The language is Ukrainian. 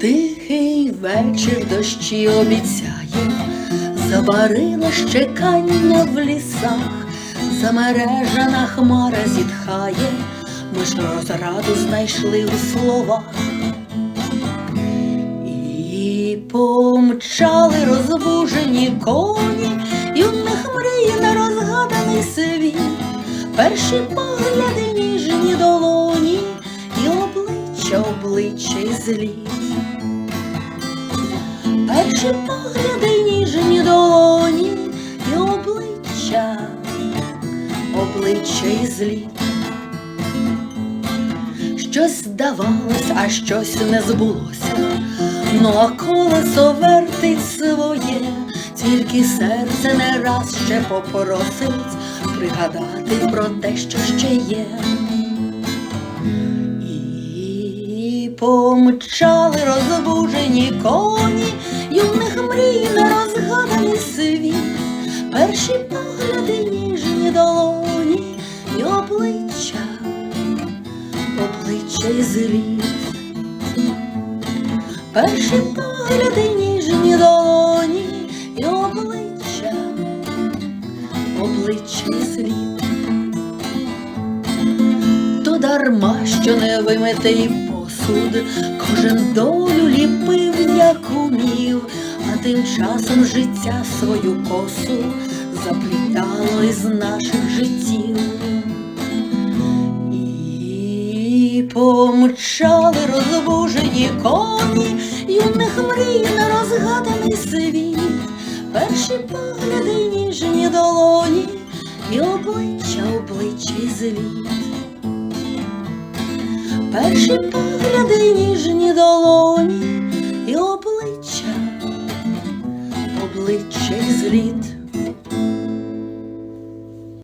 Тихий вечір дощі обіцяє, забарило щекання в лісах, замережана хмара зітхає, ми ж розраду знайшли у словах. І помчали розбужені коні, юних мрій на розгаданий світ, перші погляди ніжні долоні, і обличчя, обличчя і злі. Перші погляди ніжні долоні, і обличчя, обличчя і злі. Щось здавалось, а щось не збулося. Ну а колесо вертить своє, тільки серце не раз ще попросить пригадати про те, що ще є. І помчали розбужені коні, перші погляди ніжні долоні і обличчя, обличчя і зліт. Перші погляди ніжні долоні і обличчя, обличчя і слід. То дарма, що не вимитий посуд, кожен долю ліпив, як умів, а тим часом життя свою косу заплітало із наших життів. І помчали розбужені коні, юних мрій на розгаданий світ, перші погляди ніжні долоні, і обличчя, обличчя і зліт. Перші погляди ніжні долоні, і обличчя, обличчя і зліт.